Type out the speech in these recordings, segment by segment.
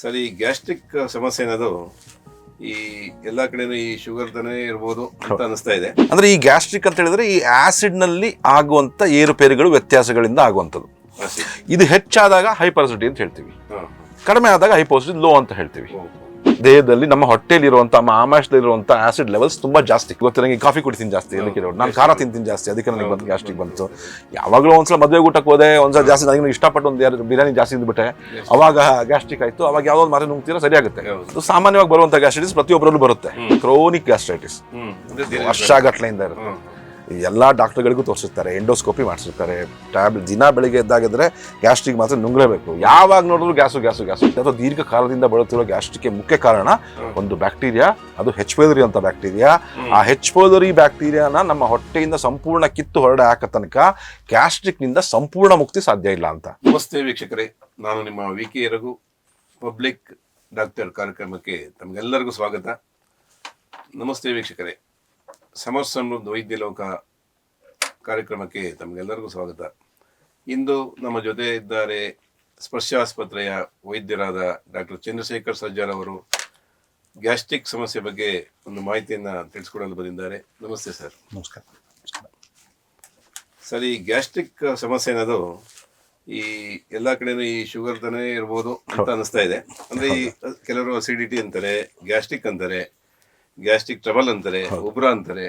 Sir ಈ gastric ಸಮಸ್ಯೆ ಏನದು ಈ ಎಲ್ಲ ಕಡೆನೂ ಈ ಶುಗರ್ ತಾನೇ ಇರ್ಬೋದು ಅಂತ ಅನಿಸ್ತಾ ಇದೆ. ಅಂದ್ರೆ ಈ ಗ್ಯಾಸ್ಟ್ರಿಕ್ ಅಂತ ಹೇಳಿದ್ರೆ ಈ ಆಸಿಡ್ನಲ್ಲಿ ಆಗುವಂತ ಏರುಪೇರುಗಳು ವ್ಯತ್ಯಾಸಗಳಿಂದ ಆಗುವಂಥದ್ದು. ಇದು ಹೆಚ್ಚಾದಾಗ ಹೈಪರ್ಸಿಟಿ ಅಂತ ಹೇಳ್ತೀವಿ. ಕಡಿಮೆ ಆದಾಗ ಹೈಪೋಸಿಟಿ ಲೋ ಅಂತ ಹೇಳ್ತೀವಿ. ದೇಹದಲ್ಲಿ ನಮ್ಮ ಹೊಟ್ಟೆಲಿರುವಂಥ ಇರುವಂತ ಆಮಾಶದಲ್ಲಿರುವಂತ ಆಸಿಡ್ ಲೆವೆಲ್ಸ್ ತುಂಬಾ ಜಾಸ್ತಿ. ಇವತ್ತು ನನಗೆ ಕಾಫಿ ಕುಡಿತೀನಿ ಜಾಸ್ತಿ ಅದಕ್ಕೆ ನಾನು ಖಾರ ತಿಂತೀನಿ ಜಾಸ್ತಿ ಅದಕ್ಕೆ ನನಗೆ ಬಂದು ಗ್ಯಾಸ್ಟ್ರಿಕ್ ಬಂತು. ಯಾವಾಗಲೂ ಒಂದ್ಸಲ ಮದುವೆ ಊಟಕ್ಕೆ ಹೋದೆ ಒಂದ್ಸಲ ಜಾಸ್ತಿ ನನಗೆ ಇಷ್ಟಪಟ್ಟು ಒಂದು ಯಾರು ಬಿರಿಯಾನಿ ಜಾಸ್ತಿ ತಿಂದ್ಬಿಟ್ಟೆ. ಅವಾಗ ಗ್ಯಾಸ್ಟ್ರಿಕ್ ಆಯ್ತು ಅವಾಗ ಯಾವ್ದೋ ಮಾತ್ರ ನುಂಗ್ತೀರಾ ಸರಿ ಆಗುತ್ತೆ. ಸಾಮಾನ್ಯವಾಗಿ ಬರುವಂತ ಗ್ಯಾಸ್ಟ್ರೈಟಿಸ್ ಪ್ರತಿಯೊಬ್ಬರಲ್ಲೂ ಬರುತ್ತೆ. ಕ್ರೋನಿಕ್ ಗ್ಯಾಸ್ಟ್ರೈಟಿಸ್ ವರ್ಷ ವರ್ಷಗಟ್ಲೆಯಿಂದ ಇರುತ್ತೆ. ಎಲ್ಲ ಡಾಕ್ಟರ್ಗಳಿಗೂ ತೋರಿಸಿರ್ತಾರೆ ಎಂಡೋಸ್ಕೋಪಿ ಮಾಡಿಸಿರ್ತಾರೆ ಟ್ಯಾಬ್ಲೆಟ್ ದಿನ ಬೆಳಿಗ್ಗೆ ಎದ್ದಾಗಿದ್ರೆ ಗ್ಯಾಸ್ಟ್ರಿಕ್ ಮಾತ್ರ ನುಂಗಲೇಬೇಕು. ಯಾವಾಗ ನೋಡಿದ್ರು ಗ್ಯಾಸು ಗ್ಯಾಸು ಗ್ಯಾಸು. ಅಥವಾ ದೀರ್ಘಕಾಲದಿಂದ ಬಳಲ್ತಿರೋ ಗ್ಯಾಸ್ಟ್ರಿಕ್ಗೆ ಮುಖ್ಯ ಕಾರಣ ಒಂದು ಬ್ಯಾಕ್ಟೀರಿಯಾ ಅದು ಹೆಚ್ ಪೋದರಿ ಅಂತ ಬ್ಯಾಕ್ಟೀರಿಯಾ. ಆ ಹೆಚ್ ಪೋದರಿ ಬ್ಯಾಕ್ಟೀರಿಯಾನ ನಮ್ಮ ಹೊಟ್ಟೆಯಿಂದ ಸಂಪೂರ್ಣ ಕಿತ್ತು ಹೊರಡೆ ಹಾಕ ತನಕ ಗ್ಯಾಸ್ಟ್ರಿಕ್ನಿಂದ ಸಂಪೂರ್ಣ ಮುಕ್ತಿ ಸಾಧ್ಯ ಇಲ್ಲ ಅಂತ. ನಮಸ್ತೆ ವೀಕ್ಷಕರೇ ನಾನು ನಿಮ್ಮ V K Raghu public doctor ಕಾರ್ಯಕ್ರಮಕ್ಕೆ ತಮಗೆಲ್ಲರಿಗೂ ಸ್ವಾಗತ. ನಮಸ್ತೆ ವೀಕ್ಷಕರೇ. ಸಮರ್ ಸಮೃದ್ಧ ವೈದ್ಯ ಲೋಕ ಕಾರ್ಯಕ್ರಮಕ್ಕೆ ತಮಗೆಲ್ಲರಿಗೂ ಸ್ವಾಗತ. ಇಂದು ನಮ್ಮ ಜೊತೆ ಇದ್ದಾರೆ ಸ್ಪರ್ಶ ಆಸ್ಪತ್ರೆಯ ವೈದ್ಯರಾದ ಡಾಕ್ಟರ್ ಚಂದ್ರಶೇಖರ್ ಸರ್ಜಾರ್ ಅವರು. ಗ್ಯಾಸ್ಟ್ರಿಕ್ ಸಮಸ್ಯೆ ಬಗ್ಗೆ ಒಂದು ಮಾಹಿತಿಯನ್ನು ತಿಳಿಸ್ಕೊಡಲು ಬಂದಿದ್ದಾರೆ. ನಮಸ್ತೆ ಸರ್. ನಮಸ್ಕಾರ. ಸರ್ ಈ ಗ್ಯಾಸ್ಟ್ರಿಕ್ ಸಮಸ್ಯೆ ಅನ್ನೋದು ಈ ಎಲ್ಲ ಕಡೆನೂ ಈ ಶುಗರ್ ತಾನೇ ಇರ್ಬೋದು ಅಂತ ಅನಿಸ್ತಾ ಇದೆ. ಅಂದರೆ ಈ ಕೆಲವರು ಅಸಿಡಿಟಿ ಅಂತಾರೆ ಗ್ಯಾಸ್ಟ್ರಿಕ್ ಅಂತಾರೆ. ಗ್ಯಾಸ್ಟ್ರಿಕ್ ಟ್ರಬಲ್ ಅಂತಾರೆ ಉಬ್ರ ಅಂತಾರೆ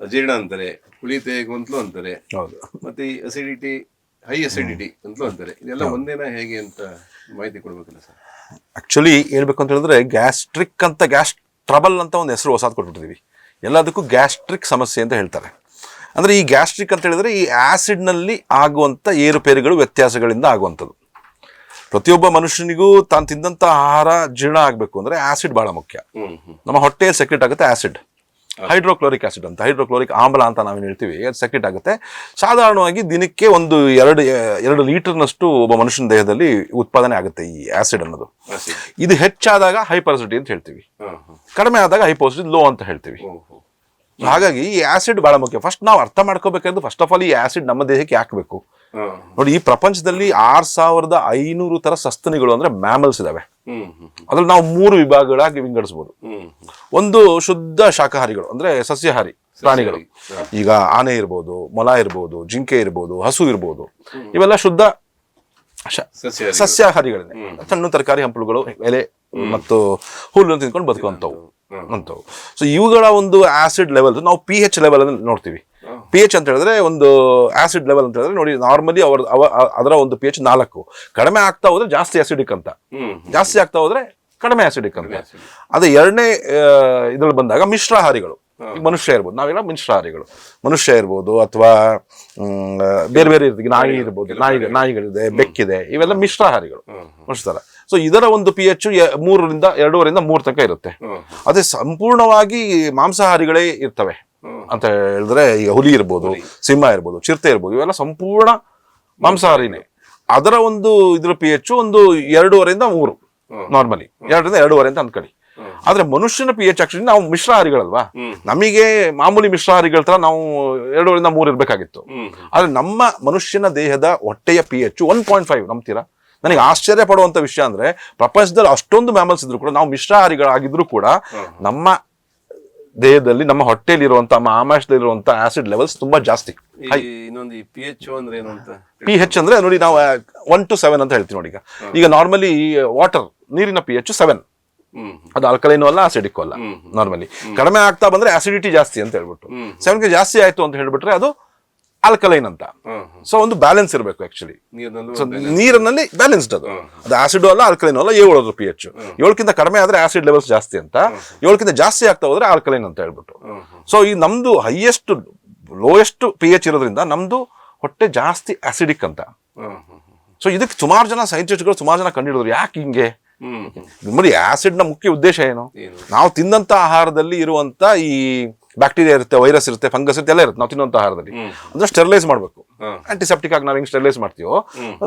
ಅಜೀರ್ಣ ಅಂತಾರೆ ಕುಳಿತೆ ಗೊಂತ್ಲು ಅಂತಾರೆ ಹೌದು. ಮತ್ತೆ ಈ ಅಸಿಡಿಟಿ ಹೈ ಅಸಿಡಿಟಿ ಅಂತಲೂ ಅಂತಾರೆ ಇದೆಲ್ಲ ಒಂದೇನ ಹೇಗೆ ಅಂತ ಮಾಹಿತಿ ಕೊಡ್ಬೇಕಲ್ಲ ಸರ್? ಆಕ್ಚುಲಿ ಹೇಳ್ಬೇಕು ಅಂತ ಹೇಳಿದ್ರೆ ಗ್ಯಾಸ್ಟ್ರಿಕ್ ಅಂತ ಗ್ಯಾಸ್ ಟ್ರಬಲ್ ಅಂತ ಒಂದು ಹೆಸರು ಹೊಸದು ಕೊಟ್ಬಿಟ್ಟಿದ್ದೀವಿ ಎಲ್ಲದಕ್ಕೂ ಗ್ಯಾಸ್ಟ್ರಿಕ್ ಸಮಸ್ಯೆ ಅಂತ ಹೇಳ್ತಾರೆ. ಅಂದ್ರೆ ಈ ಗ್ಯಾಸ್ಟ್ರಿಕ್ ಅಂತ ಹೇಳಿದ್ರೆ ಈ ಆ್ಯಸಿಡ್ನಲ್ಲಿ ಆಗುವಂಥ ಆಗುವಂತ ಏರುಪೇರುಗಳು ವ್ಯತ್ಯಾಸಗಳಿಂದ ಆಗುವಂಥದ್ದು. ಪ್ರತಿಯೊಬ್ಬ ಮನುಷ್ಯನಿಗೂ ತಾನು ತಿಂದಂತ ಆಹಾರ ಜೀರ್ಣ ಆಗಬೇಕು ಅಂದ್ರೆ ಆಸಿಡ್ ಬಹಳ ಮುಖ್ಯ. ನಮ್ಮ ಹೊಟ್ಟೆ ಸೆಕ್ರೆಟ್ ಆಗುತ್ತೆ ಆಸಿಡ್. ಹೈಡ್ರೋಕ್ಲೋರಿಕ್ ಆಸಿಡ್ ಅಂತ. ಹೈಡ್ರೋಕ್ಲೋರಿಕ್ ಆಮ್ಲ ಅಂತ ನಾವೇನು ಹೇಳ್ತೀವಿ. ಅದು ಸೆಕ್ರೆಟ್ ಆಗುತ್ತೆ. ಸಾಧಾರಣವಾಗಿ ದಿನಕ್ಕೆ ಒಂದು ಎರಡು ಎರಡು ಲೀಟರ್ನಷ್ಟು ಒಬ್ಬ ಮನುಷ್ಯನ ದೇಹದಲ್ಲಿ ಉತ್ಪಾದನೆ ಆಗುತ್ತೆ ಈ ಆಸಿಡ್ ಅನ್ನೋದು. ಇದು ಹೆಚ್ಚಾದಾಗ ಹೈಪರ್ಸಿಟಿ ಅಂತ ಹೇಳ್ತೀವಿ. ಕಡಿಮೆ ಆದಾಗ ಹೈಪೋಸಿಟಿ ಲೋ ಅಂತ ಹೇಳ್ತೀವಿ. ಹಾಗಾಗಿ ಈ ಆಸಿಡ್ ಬಹಳ ಮುಖ್ಯ. ಫಸ್ಟ್ ನಾವು ಅರ್ಥ ಮಾಡ್ಕೋಬೇಕಾದ್ರೆ ಫಸ್ಟ್ ಆಫ್ ಆಲ್ ಈ ಆಸಿಡ್ ನಮ್ಮ ದೇಹಕ್ಕೆ ಹಾಕಬೇಕು ನೋಡಿ ಈ ಪ್ರಪಂಚದಲ್ಲಿ ಆರ್ ಸಾವಿರದ ಐನೂರು ತರ ಸಸ್ತನಿಗಳು ಅಂದ್ರೆ ಮ್ಯಾಮಲ್ಸ್ ಇದಾವೆ. ಅದ್ರಲ್ಲಿ ನಾವು ಮೂರು ವಿಭಾಗಗಳಾಗಿ ವಿಂಗಡಿಸಬಹುದು ಒಂದು ಶುದ್ಧ ಶಾಖಾಹಾರಿಗಳು ಅಂದ್ರೆ ಸಸ್ಯಾಹಾರಿ ಪ್ರಾಣಿಗಳು. ಈಗ ಆನೆ ಇರ್ಬೋದು ಮೊಲ ಇರ್ಬೋದು ಜಿಂಕೆ ಇರ್ಬೋದು ಹಸು ಇರ್ಬೋದು. ಇವೆಲ್ಲ ಶುದ್ಧ ಶ- ಸಸ್ಯಾಹಾರಿಗಳೇ. ಸಣ್ಣ ತರಕಾರಿ ಹಂಪಲುಗಳು ಎಲೆ ಮತ್ತು ಹುಲ್ಲು ತಿಂದ್ಕೊಂಡು ಬದುಕುವಂಥವು. ಅಂತವು ಸೊ ಇವುಗಳ ಒಂದು ಆಸಿಡ್ ಲೆವೆಲ್ ನಾವು ಪಿ ಎಚ್ ಲೆವೆಲ್ ನೋಡ್ತೀವಿ. ಪಿ ಎಚ್ ಅಂತ ಹೇಳಿದ್ರೆ ಒಂದು ಆಸಿಡ್ ಲೆವೆಲ್ ಅಂತ ಹೇಳಿದ್ರೆ ನೋಡಿ ನಾರ್ಮಲಿ ಅವರ ಅವ- ಅದರ ಒಂದು ಪಿ ಎಚ್ ನಾಲ್ಕು. ಕಡಿಮೆ ಆಗ್ತಾ ಹೋದ್ರೆ ಜಾಸ್ತಿ ಆಸಿಡಿಕ್ ಅಂತ. ಜಾಸ್ತಿ ಆಗ್ತಾ ಹೋದ್ರೆ ಕಡಿಮೆ ಆಸಿಡಿಕ್ ಅಂತ. ಅದೇ ಎರಡನೇ ಇದ್ರಲ್ಲಿ ಬಂದಾಗ ಮಿಶ್ರಾಹಾರಿಗಳು. ಮನುಷ್ಯ ಇರ್ಬೋದು. ನಾವೆಲ್ಲ ಮಿಶ್ರಾಹಾರಿಗಳು. ಮನುಷ್ಯ ಇರ್ಬೋದು ಅಥವಾ ಬೇರೆ ಬೇರೆ ಇರ್ತೀವಿ ನಾಯಿ ಇರ್ಬೋದು. ನಾಯಿ ನಾಯಿಗಳಿದೆ ಬೆಕ್ಕಿದೆ ಇವೆಲ್ಲ ಮಿಶ್ರಾಹಾರಿಗಳು. ಮನುಷ್ಯರ. ಸೊ ಇದರ ಒಂದು ಪಿ ಎಚ್ ಮೂರರಿಂದ ಎರಡೂವರೆಯಿಂದ ಮೂರು ತನಕ ಇರುತ್ತೆ. ಅದೇ ಸಂಪೂರ್ಣವಾಗಿ ಮಾಂಸಾಹಾರಿಗಳೇ ಇರ್ತವೆ. ಅಂತ ಹೇಳಿದ್ರೆ ಈಗ ಹುಲಿ ಇರ್ಬೋದು ಸಿಂಹ ಇರ್ಬೋದು ಚಿರತೆ ಇರ್ಬೋದು ಇವೆಲ್ಲ ಸಂಪೂರ್ಣ ಮಾಂಸಾಹಾರಿನೇ. ಅದರ ಒಂದು ಇದ್ರ ಪಿ ಎಚ್ ಒಂದು ಎರಡೂವರೆಯಿಂದ ಮೂರು ನಾರ್ಮಲಿ ಎರಡರಿಂದ ಎರಡೂವರೆ ಅಂತ ಅನ್ಕೊಳ್ಳಿ ಆದ್ರೆ ಮನುಷ್ಯನ ಪಿ ಎಚ್ ಆಕ್ಚುಲಿ ನಾವು ಮಿಶ್ರಹಾರಿಗಳಲ್ವಾ? ನಮಗೆ ಮಾಮೂಲಿ ಮಿಶ್ರಹಾರಿಗಳ ತರ ನಾವು ಎರಡೂವರೆಯಿಂದ ಮೂರು ಇರಬೇಕಾಗಿತ್ತು. ಆದ್ರೆ ನಮ್ಮ ಮನುಷ್ಯನ ದೇಹದ ಹೊಟ್ಟೆಯ P H one point five ನಂಬ್ತೀರಾ? ನನಗೆ ಆಶ್ಚರ್ಯ ಪಡುವಂತ ವಿಷಯ ಅಂದ್ರೆ ಪ್ರಪಂಚದಲ್ಲಿ ಅಷ್ಟೊಂದು ಮ್ಯಾಮಲ್ಸ್ ಇದ್ರು ಕೂಡ ನಾವು ಮಿಶ್ರಾಹಾರಿಗಳಾಗಿದ್ರು ಕೂಡ ನಮ್ಮ ದೇಹದಲ್ಲಿ ನಮ್ಮ ಹೊಟ್ಟೆಯಲ್ಲಿರುವಂತ ಆಮಾಶದಲ್ಲಿರುವಂತ ಆಸಿಡ್ ಲೆವೆಲ್ಸ್ ತುಂಬಾ ಜಾಸ್ತಿ. ಇನ್ನೊಂದು ಪಿ ಎಚ್ ಅಂದ್ರೆ ಏನು ಅಂತ? ಪಿ ಹೆಚ್ ಅಂದ್ರೆ ನೋಡಿ ನಾವು ಒನ್ ಟು ಸೆವೆನ್ ಅಂತ ಹೇಳ್ತೀವಿ ನೋಡಿ ಈಗ. ಈಗ ನಾರ್ಮಲಿ ವಾಟರ್ ನೀರಿನ ಪಿ ಎಚ್ ಸೆವೆನ್ ಅದು ಆಲ್ಕಲೈನು ಅಲ್ಲ ಆಸಿಡಿಕ್ ಅಲ್ಲ ನಾರ್ಮಲಿ ಕಡಿಮೆ ಆಗ್ತಾ ಬಂದ್ರೆ ಆಸಿಡಿಟಿ ಜಾಸ್ತಿ ಅಂತ ಹೇಳ್ಬಿಟ್ಟು. ಸೆವೆನ್ಗೆ ಜಾಸ್ತಿ ಆಯ್ತು ಅಂತ ಹೇಳ್ಬಿಟ್ರೆ ಅದು ಆಲ್ಕಲೈನ್ ಅಂತ. ಸೊ ಒಂದು ಬ್ಯಾಲೆನ್ಸ್ ಇರಬೇಕು ಆಕ್ಚುಲಿ ನೀರಿನಲ್ಲೂ ಸೊ ನೀರಿನಲ್ಲಿ ಬ್ಯಾಲೆನ್ಸ್ಡ್ ಅದು. ಅದು ಆಸಿಡ್ ಅಲ್ಲ ಆಲ್ಕಲೈನ್ ಅಲ್ಲ ಏಳು ಪಿ ಎಚ್ ಏಳಕ್ಕಿಂತ ಕಡಿಮೆ ಆದ್ರೆ ಆಸಿಡ್ ಲೆವೆಲ್ಸ್ ಜಾಸ್ತಿ ಅಂತ. ಏಳಕ್ಕಿಂತ ಜಾಸ್ತಿ ಆಗ್ತಾ ಹೋದ್ರೆ ಆಲ್ಕಲೈನ್ ಅಂತ ಹೇಳ್ಬಿಟ್ಟು. ಸೊ ಈ ನಮ್ದು ಹೈಯೆಸ್ಟ್ ಲೋಯೆಸ್ಟ್ ಪಿ ಎಚ್ ಇರೋದ್ರಿಂದ ನಮ್ದು ಹೊಟ್ಟೆ ಜಾಸ್ತಿ ಆಸಿಡಿಕ್ ಅಂತ. ಸೊ ಇದಕ್ಕೆ ಸುಮಾರು ಜನ ಸೈಂಟಿಸ್ಟ್ಗಳು ಸುಮಾರು ಜನ ಕಂಡುಹಿಡಿದ್ರು ಯಾಕೆ ಹಿಂಗೆ? ನೋಡಿ ಆಸಿಡ್ನ ಮುಖ್ಯ ಉದ್ದೇಶ ಏನು? ಏನು? ನಾವು ತಿಂದಂತ ಆಹಾರದಲ್ಲಿ ಇರುವಂತ ಈ ಬ್ಯಾಕ್ಟೀರಿಯಾ ಇರುತ್ತೆ ವೈರಸ್ ಇರುತ್ತೆ ಫಂಗಸ್ ಇರುತ್ತೆ ಎಲ್ಲ ಇರುತ್ತೆ. ನಾವು ತಿನ್ನುವಂತ ಆಹಾರದಲ್ಲಿ. ಅಂದ್ರೆ ಸ್ಟೆರಿಲೈಸ್ ಮಾಡಬೇಕು. ಆಂಟಿಸೆಪ್ಟಿಕ್ ಆಗಿ ನಾವು ಹೆಂಗ್ ಸ್ಟೆರಿಲೈಸ್ ಮಾಡ್ತೀವೋ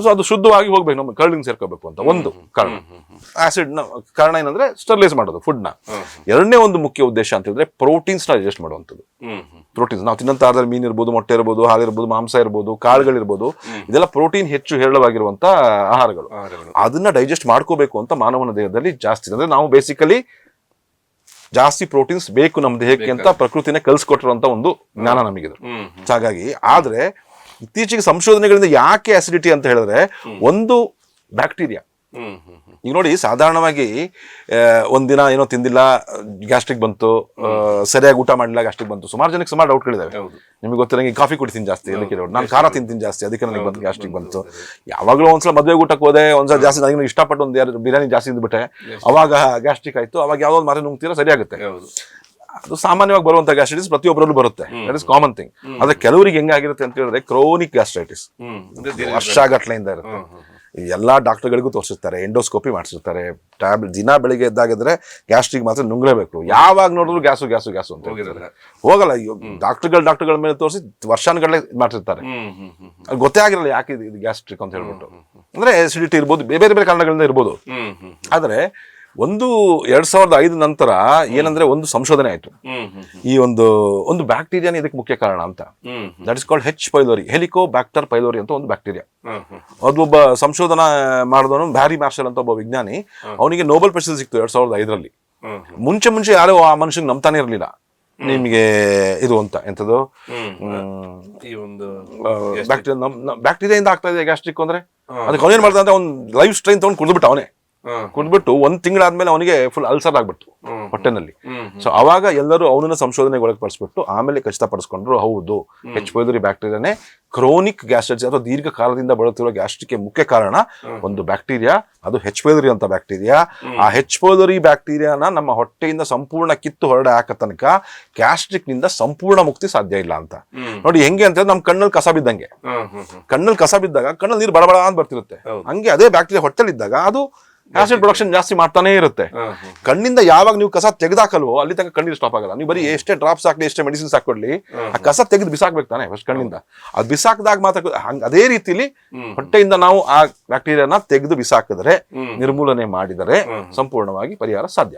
ಸೊ ಅದು ಶುದ್ಧವಾಗಿ ಹೋಗ್ಬೇಕು. ನಮ್ಮ ಕರ್ಳಿಂಗ್ ಸೇರ್ಕೋಬೇಕು ಅಂತ ಒಂದು ಕಾರಣ ಆಸಿಡ್ನ ಕಾರಣ ಏನಂದ್ರೆ ಸ್ಟೆರಿಲೈಸ್ ಮಾಡೋದು ಫುಡ್ನ. ಎರಡನೇ ಒಂದು ಮುಖ್ಯ ಉದ್ದೇಶ ಅಂತ ಹೇಳಿದ್ರೆ ಪ್ರೋಟೀನ್ಸ್ನ ಡೈಜೆಸ್ಟ್ ಮಾಡುವಂಥದ್ದು. ಪ್ರೋಟೀನ್ಸ್ ನಾವು ತಿನ್ನಂತ ಆಹಾರದಲ್ಲಿ ಮೀನ್ ಇರ್ಬೋದು ಮೊಟ್ಟೆ ಇರ್ಬೋದು ಹಾಲು ಇರ್ಬೋದು ಮಾಂಸ ಇರ್ಬೋದು ಕಾಳುಗಳಿರ್ಬೋದು ಇದೆಲ್ಲ ಪ್ರೋಟೀನ್ ಹೆಚ್ಚು ಹೇರಳವಾಗಿರುವಂತ ಆಹಾರಗಳು. ಅದನ್ನ ಡೈಜೆಸ್ಟ್ ಮಾಡ್ಕೋಬೇಕು ಅಂತ ಮಾನವನ ದೇಹದಲ್ಲಿ ಜಾಸ್ತಿ. ಅಂದ್ರೆ ನಾವು ಬೇಸಿಕಲಿ ಜಾಸ್ತಿ ಪ್ರೋಟೀನ್ಸ್ ಬೇಕು ನಮ್ಮ ದೇಹಕ್ಕೆ ಅಂತ ಪ್ರಕೃತಿನೇ ಕಲ್ಸ್ಕೊಟ್ಟಿರುವಂತ ಒಂದು ಜ್ಞಾನ ನಮಗಿದೆ. ಹಾಗಾಗಿ ಆದ್ರೆ ಇತ್ತೀಚೆಗೆ ಸಂಶೋಧನೆಗಳಿಂದ ಯಾಕೆ ಅಸಿಡಿಟಿ ಅಂತ ಹೇಳಿದ್ರೆ ಒಂದು ಬ್ಯಾಕ್ಟೀರಿಯಾ ಈಗ ನೋಡಿ ಸಾಧಾರಣವಾಗಿ ಒಂದಿನ ಏನೋ ತಿಂದಿಲ್ಲ ಗ್ಯಾಸ್ಟ್ರಿಕ್ ಬಂತು ಸರಿಯಾಗಿ ಊಟ ಮಾಡಿಲ್ಲ ಗ್ಯಾಸ್ಟ್ರಿಕ್ ಬಂತು. ಸುಮಾರು ಜನಕ್ಕೆ ಸುಮಾರು ಡೌಟ್ಗಳಿದಾವೆ ಹೌದು. ನಿಮಗೆ ಗೊತ್ತಿರಂಗೆ ಕಾಫಿ ಕುಡಿತೀನಿ ಜಾಸ್ತಿ ಅದಕ್ಕೆ ಡೌಟ್ ನಾನು ಖಾರ ತಿಂತೀನಿ ಜಾಸ್ತಿ ಅದಕ್ಕೆ ನನಗೆ ಬಂತು ಗ್ಯಾಸ್ಟ್ರಿಕ್ ಬಂತು. ಯಾವಾಗಲೂ ಒಂದ್ಸಲ ಮದುವೆ ಊಟಕ್ಕೆ ಹೋದೆ ಒಂದ್ಸಲ ಜಾಸ್ತಿ ನನಗೆ ಇಷ್ಟಪಟ್ಟು ಒಂದು ಯಾರು ಬಿರಿಯಾನಿ ಜಾಸ್ತಿ ತಿಂದ್ಬಿಟ್ಟೆ ಅವಾಗ ಗ್ಯಾಸ್ಟ್ರಿಕ್ ಆಯ್ತು ಅವಾಗ ಯಾವ್ದೋ ಒಂದು ಮಾತ್ರ ನುಂಗ್ತೀರಾ ಸರಿಯಾಗುತ್ತೆ. ಹೌದು. ಅದು ಸಾಮಾನ್ಯವಾಗಿ ಬರುವಂತ ಗ್ಯಾಸ್ಟ್ರೈಟಿಸ್ ಪ್ರತಿಯೊಬ್ಬರಲ್ಲೂ ಬರುತ್ತೆ. ದಟ್ ಇಸ್ ಕಾಮನ್ ಥಿಂಗ್ ಆದ್ರೆ ಕೆಲವರಿಗೆ ಹೆಂಗಾಗಿರುತ್ತೆ ಅಂತ ಹೇಳಿದ್ರೆ ಕ್ರೋನಿಕ್ ಗ್ಯಾಸ್ಟ್ರೈಟಿಸ್ ವರ್ಷ ಗಟ್ಲೆಯಿಂದ ಇರುತ್ತೆ. ಎಲ್ಲಾ ಡಾಕ್ಟರ್ಗಳಿಗೂ ತೋರಿಸಿರ್ತಾರೆ ಎಂಡೋಸ್ಕೋಪಿ ಮಾಡಿಸಿರ್ತಾರೆ ಟ್ಯಾಬ್ಲೆಟ್ ದಿನ ಬೆಳಿಗ್ಗೆ ಎದ್ದಾಗಿದ್ರೆ ಗ್ಯಾಸ್ಟ್ರಿಕ್ ಮಾತ್ರ ನುಂಗ್ಲೇಬೇಕು. ಯಾವಾಗ ನೋಡಿದ್ರು ಗ್ಯಾಸು ಗ್ಯಾಸು ಗ್ಯಾಸು ಅಂತ ಹೋಗಲ್ಲ ಡಾಕ್ಟರ್ಗಳು ಡಾಕ್ಟರ್ಗಳ ಮೇಲೆ ತೋರಿಸಿ ವರ್ಷಾನುಗಟ್ಟಲೆ ಮಾಡ್ತಿರ್ತಾರೆ. ಅದು ಗೊತ್ತೇ ಆಗಿರಲ್ಲ ಯಾಕೆ ಇದು- ಗ್ಯಾಸ್ಟ್ರಿಕ್ ಅಂತ ಹೇಳ್ಬಿಟ್ಟು. ಅಂದ್ರೆ ಎಸಿಡಿಟಿ ಇರ್ಬೋದು ಬೇರೆ ಬೇರೆ ಬೇರೆ ಕಾರಣಗಳಿಂದ ಇರ್ಬೋದು. ಆದ್ರೆ ಒಂದು ಎರಡ್ ಸಾವಿರದ ಐದು ನಂತರ ಏನಂದ್ರೆ ಒಂದು ಸಂಶೋಧನೆ ಆಯ್ತು. ಈ ಒಂದು ಒಂದು ಬ್ಯಾಕ್ಟೀರಿಯಾನೇ ಇದಕ್ಕೆ ಮುಖ್ಯ ಕಾರಣ ಅಂತ. That is called H pylori Helicobacter pylori ಅಂತ ಒಂದು ಬ್ಯಾಕ್ಟೀರಿಯಾ. ಅದೊಬ್ಬ ಹ್ಮ್ ಅದು ಒಬ್ಬ ಸಂಶೋಧನಾ ಮಾಡಿದವನು ಬ್ಯಾರಿ ಮಾರ್ಷಲ್ ಅಂತ ಒಬ್ಬ ವಿಜ್ಞಾನಿ. ಅವನಿಗೆ ನೋಬೆಲ್ ಪ್ರಶಸ್ತಿ ಸಿಕ್ತು ಎರಡ್ ಸಾವಿರದ ಐದರಲ್ಲಿ. ಮುಂಚೆ ಮುಂಚೆ ಯಾರೋ ಆ ಮನುಷ್ಯನ್ ನಂಬ್ತಾನೆ ಇರಲಿಲ್ಲ. ನಿಮಗೆ ಇದು ಅಂತ ಹ್ಮ್ ಈ ಒಂದು ಬ್ಯಾಕ್ಟೀರಿಯಾ ಬ್ಯಾಕ್ಟೀರಿಯಾದಿಂದ ಆಗ್ತಾ ಇದೆ ಗ್ಯಾಸ್ಟ್ರಿಕ್ ಅಂದ್ರೆ ಅದಕ್ಕೆ ಅವನೇನ್ ಮಾಡ್ದ ಅಂತ ಒಂದು ಲೈಫ್ ಸ್ಟ್ರೈನ್ ತಗೊಂಡು ಕುಡಿದ್ಬಿಟ್ಟು ಅವನೇ. ಕುಡ್ಬಿಟ್ಟು ಒಂದ್ ತಿಂಗಳಾದ್ಮೇಲೆ ಅವನಿಗೆ ಫುಲ್ ಅಲ್ಸರ್ ಆಗ್ಬಿಟ್ಟು. ಹೊಟ್ಟೆನಲ್ಲಿ. ಸೊ ಅವಾಗ ಎಲ್ಲರೂ ಅವನನ್ನ ಸಂಶೋಧನೆಗೆ ಒಳಪಡಿಸ್ಬಿಟ್ಟು ಆಮೇಲೆ ಖಚಿತಪಡಿಸ್ಕೊಂಡ್ರು ಹೌದು ಹೆಚ್ ಪೈಲರಿ ಬ್ಯಾಕ್ಟೀರಿಯಾನೇ ಕ್ರೋನಿಕ್ ಗ್ಯಾಸ್ಟ್ರೈಟಿಸ್ ಅಥವಾ ದೀರ್ಘಕಾಲದಿಂದ ಬಳಲುತ್ತಿರುವ ಗ್ಯಾಸ್ಟ್ರಿಕ್ಗೆ ಮುಖ್ಯ ಕಾರಣ ಒಂದು ಬ್ಯಾಕ್ಟೀರಿಯಾ ಅದು ಹೆಚ್ ಪೈಲರಿ ಅಂತ ಬ್ಯಾಕ್ಟೀರಿಯಾ ಆ ಹೆಚ್ ಪೈಲರಿ ಬ್ಯಾಕ್ಟೀರಿಯಾನ ನಮ್ಮ ಹೊಟ್ಟೆಯಿಂದ ಸಂಪೂರ್ಣ ಕಿತ್ತು ಹೊರಡೆ ಹಾಕ ತನಕ ಗ್ಯಾಸ್ಟ್ರಿಕ್ನಿಂದ ಸಂಪೂರ್ಣ ಮುಕ್ತಿ ಸಾಧ್ಯ ಇಲ್ಲ ಅಂತ. ನೋಡಿ ಹೆಂಗೆ ಅಂತ ನಮ್ಮ ಕಣ್ಣಲ್ಲಿ ಕಸ ಬಿದ್ದಂಗೆ. ಕಣ್ಣಲ್ಲಿ ಕಸ ಬಿದ್ದಾಗ ಕಣ್ಣಲ್ಲಿ ನೀರು ಬಡಬಡ ಅಂತ ಬರ್ತಿರುತ್ತೆ. ಹಂಗೆ ಅದೇ ಬ್ಯಾಕ್ಟೀರಿಯಾ ಹೊಟ್ಟೆಲಿದ್ದಾಗ ಅದು ಆಸಿಡ್ ಪ್ರೊಡಕ್ಷನ್ ಜಾಸ್ತಿ ಮಾಡ್ತಾನೆ ಇರುತ್ತೆ. ಕಣ್ಣಿಂದ ಯಾವಾಗ ನೀವು ಕಸ ತೆಗೆದಾಕಲ್ವೋ ಅಲ್ಲಿ ತನಕ ಕಣ್ಣೀರು ಸ್ಟಾಪ್ ಆಗಲ್ಲ. ನೀವು ಬರೀ ಎಷ್ಟೇ ಡ್ರಾಪ್ಸ್ ಹಾಕ್ಲಿ ಎಷ್ಟೇ ಮೆಡಿಸಿನ್ಸ್ ಹಾಕೊಡ್ಲಿ ಆ ಕಸ ತೆಗೆದು ಬಿಸಾಕ್ಬೇಕು ತಾನೆ ಫಸ್ಟ್ ಕಣ್ಣಿಂದ. ಅದು ಬಿಸಾಕ್ದಾಗ ಮಾತ್ರ ಹಂಗ ಅದೇ ರೀತಿಲಿ ಹೊಟ್ಟೆಯಿಂದ ನಾವು ಆ ಬ್ಯಾಕ್ಟೀರಿಯಾನ ತೆಗೆದು ಬಿಸಾಕಿದ್ರೆ ನಿರ್ಮೂಲನೆ ಮಾಡಿದರೆ ಸಂಪೂರ್ಣವಾಗಿ ಪರಿಹಾರ ಸಾಧ್ಯ.